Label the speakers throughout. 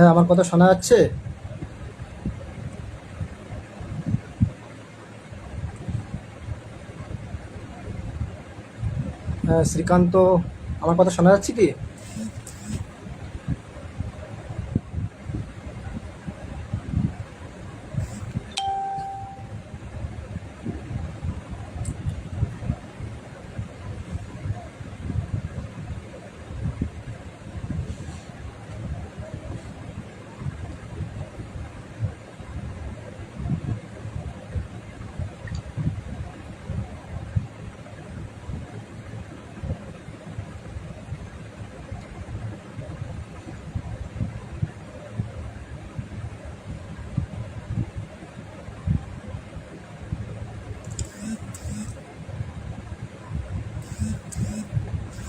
Speaker 1: হ্যাঁ আমার কথা শোনা যাচ্ছে? হ্যাঁ শ্রীকান্ত আমার কথা শোনা যাচ্ছে কি?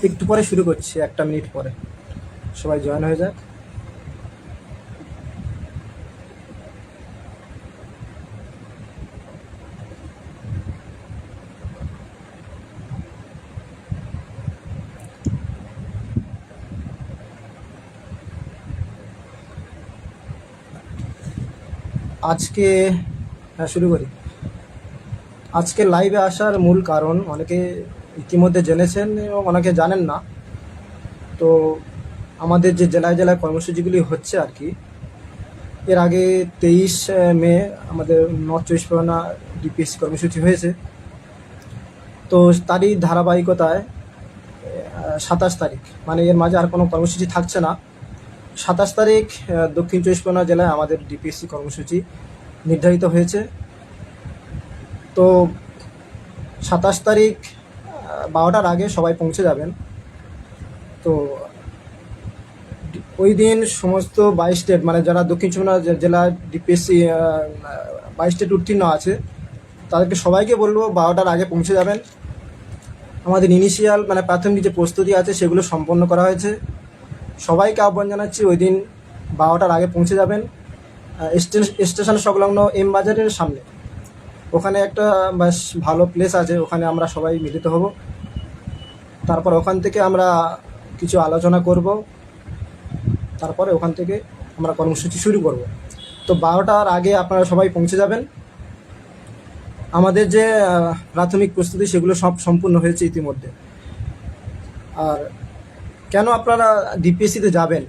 Speaker 1: একটু পরে শুরু করছি, একটা মিনিট পরে। সবাই জয়েন হয়ে যাক। আজকে হ্যাঁ শুরু করি। আজকে লাইভে আসার মূল কারণ, অনেকে ইতিমধ্যে জেনেছেন এবং অনেকে জানেন না। তো আমাদের যে জেলায় জেলায় কর্মসূচিগুলি হচ্ছে আর কি, এর আগে তেইশ মে আমাদের নর্থ চব্বিশ পরগনা ডিপিএসসি কর্মসূচি হয়েছে। তো তারই ধারাবাহিকতায় সাতাশ তারিখ মানে এর মাঝে আর কোনো কর্মসূচি থাকছে না। সাতাশ তারিখ দক্ষিণ চব্বিশ পরগনা জেলায় আমাদের ডিপিএসসি কর্মসূচি নির্ধারিত হয়েছে। তো সাতাশ তারিখ বারোটার আগে সবাই পৌঁছে যাবেন। তো ওই দিন সমস্ত বাইশ স্টেট মানে যারা দক্ষিণ চব্বিশ জেলা ডিপিএসসি বাইশ স্টেট উত্তীর্ণ আছে, তাদেরকে সবাইকে বলব বারোটার আগে পৌঁছে যাবেন। আমাদের ইনিশিয়াল মানে প্রাথমিক যে প্রস্তুতি আছে, সেগুলো সম্পন্ন করা হয়েছে। সবাইকে আহ্বান জানাচ্ছি ওই দিন বারোটার আগে পৌঁছে যাবেন। স্টেশন সংলগ্ন এম বাজারের সামনে। ওখানে একটা বেশ ভালো প্লেস আছে, ওখানে আমরা সবাই মিলিত হব। তারপর ওখান থেকে আমরা কিছু আলোচনা করব। তারপরে ওখান থেকে আমরা কর্মসূচি শুরু করব। তো বারোটার আগে আপনারা সবাই পৌঁছে যাবেন। আমাদের যে প্রাথমিক প্রস্তুতি, সেগুলো সব সম্পূর্ণ হয়েছে ইতিমধ্যে। আর কেন আপনারা ডিপিএসসিতে যাবেন?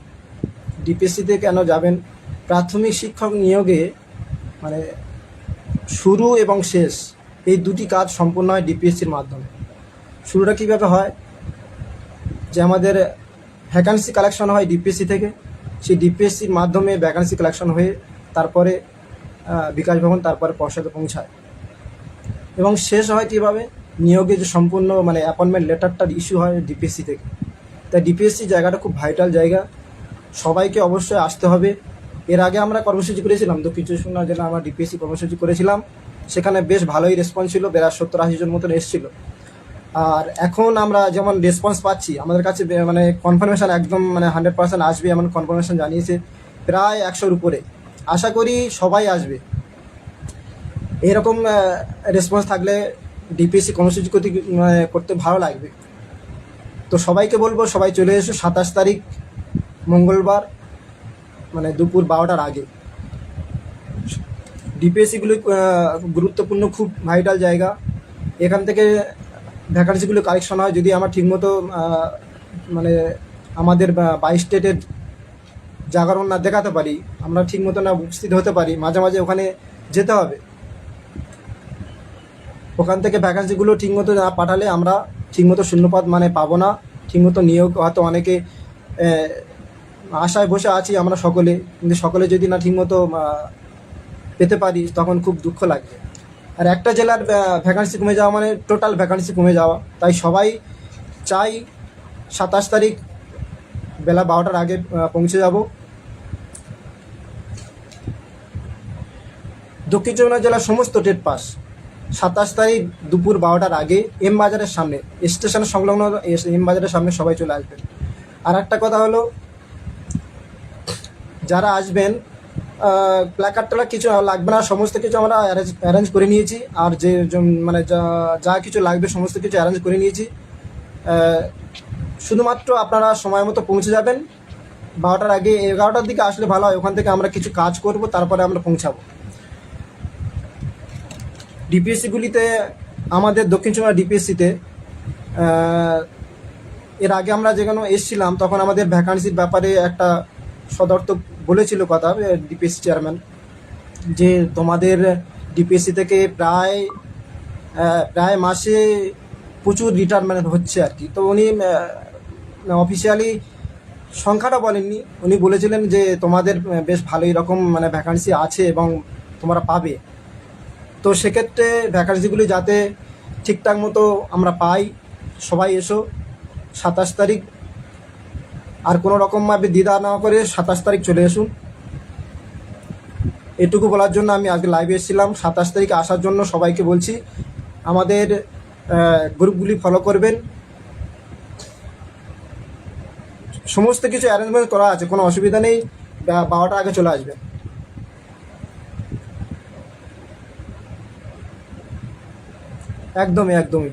Speaker 1: ডিপিএসসিতে কেন যাবেন? প্রাথমিক শিক্ষক নিয়োগে মানে শুরু এবং শেষ, এই দুটি কাজ সম্পূর্ণ হয় ডিপিএসসির মাধ্যমে। শুরুটা কীভাবে হয়? যে আমাদের ভ্যাকান্সি কালেকশন হয় ডিপিএসসি থেকে, সেই ডিপিএসসির মাধ্যমে ভ্যাকান্সি কালেকশন হয়ে তারপরে বিকাশ ভবন, তারপরে পর্ষদে পৌঁছায়। এবং শেষ হয় কীভাবে? নিয়োগে যে সম্পূর্ণ মানে অ্যাপয়েন্টমেন্ট লেটারটার ইস্যু হয় ডিপিএসসি থেকে। তাই ডিপিএসসি জায়গাটা খুব ভাইটাল জায়গা। সবাইকে অবশ্যই আসতে হবে। এর আগে আমরা কর্মসূচি করেছিলাম দক্ষিণ চব্বিশ পরগনা জেলা আমরা ডিপিএসসি কর্মসূচি করেছিলাম। সেখানে বেশ ভালোই রেসপন্স ছিল বেড়া সত্তর আশি জন মতন এসেছিল। আর এখন আমরা যেমন রেসপন্স পাচ্ছি, আমাদের কাছে মানে কনফার্মেশন একদম মানে হান্ড্রেড পার্সেন্ট আসবে এমন কনফার্মেশন জানিয়েছে প্রায় একশোর উপরে। আশা করি সবাই আসবে। এরকম রেসপন্স থাকলে ডিপিএসসি কর্মসূচি করতে মানে করতে ভালো লাগবে। তো সবাইকে বলব, সবাই চলে এসো, সাতাশ তারিখ, মঙ্গলবার। মানে দুপুর বারোটার আগে। ডিপিএসসিগুলি গুরুত্বপূর্ণ, খুব ভাইটাল জায়গা। এখান থেকে ভ্যাকান্সিগুলো কালেকশন হয়। যদি আমরা ঠিকমতো মানে আমাদের বাইশ স্টেটের জাগরণ না দেখাতে পারি, আমরা ঠিকমতো না উপস্থিত হতে পারি, মাঝে মাঝে ওখানে যেতে হবে। ওখান থেকে ভ্যাকান্সিগুলো ঠিকমতো না পাঠালে আমরা ঠিকমতো শূন্যপদ মানে পাবো না। ঠিকমতো নিয়োগ হয়তো অনেকে আশায় বসে আছি আমরা সকলে। কিন্তু সকলে যদি না ঠিকমতো পেতে পারি, তখন খুব দুঃখ লাগবে। আর একটা জেলার ভ্যাকান্সি কমে যাওয়া মানে টোটাল ভ্যাকান্সি কমে যাওয়া। তাই সবাই চাই সাতাশ তারিখ বেলা বারোটার আগে পৌঁছে যাব। দক্ষিণ চব্বিশ জেলার সমস্ত টেট পাস। সাতাশ তারিখ দুপুর বারোটার আগে এম বাজারের সামনে, স্টেশন সংলগ্ন এম বাজারের সামনে সবাই চলে আসবেন। আর একটা কথা হলো যারা আসবেন প্ল্যাকার্ড ট্যালার কিছু লাগবে না, সমস্ত কিছু আমরা অ্যারেঞ্জ অ্যারেঞ্জ করে নিয়েছি। আর যে মানে যা যা কিছু লাগবে, সমস্ত কিছু অ্যারেঞ্জ করে নিয়েছি। শুধুমাত্র আপনারা সময় মতো পৌঁছে যাবেন। বারোটার আগে এগারোটার দিকে আসলে ভালো হয়। ওখান থেকে আমরা কিছু কাজ করব, তারপরে আমরা পৌঁছাবো। ডিপিএসসিগুলিতে, আমাদের দক্ষিণ চব্বিশ ডিপিএসসিতে এর আগে আমরা যেখানে এসছিলাম, তখন আমাদের ভ্যাকান্সির ব্যাপারে একটা সদর্থক বলেছিল কথা ডিপিএসসি চেয়ারম্যান যে তোমাদের ডিপিএসসি থেকে প্রায় প্রায় মাসে প্রচুর রিটায়ারমেন্ট হচ্ছে আর কি। তো উনি অফিসিয়ালি সংখ্যাটা বলেননি। উনি বলেছিলেন যে তোমাদের বেশ ভালোই রকম মানে ভ্যাকান্সি আছে এবং তোমরা পাবে। তো সেক্ষেত্রে ভ্যাকান্সিগুলি যাতে ঠিকঠাক মতো আমরা পাই, সবাই এসো। সাতাশ তারিখ আর কোনো রকমভাবে দ্বিধা না করে সাতাশ তারিখ চলে আসুন। এটুকু বলার জন্য আমি আজকে লাইভে এসেছিলাম। সাতাশ তারিখে আসার জন্য সবাইকে বলছি, আমাদের গ্রুপগুলি ফলো করবেন। সমস্ত কিছু অ্যারেঞ্জমেন্ট করা আছে, কোনো অসুবিধা নেই। বা- বারোটার আগে চলে আসবেন। একদমই একদমই।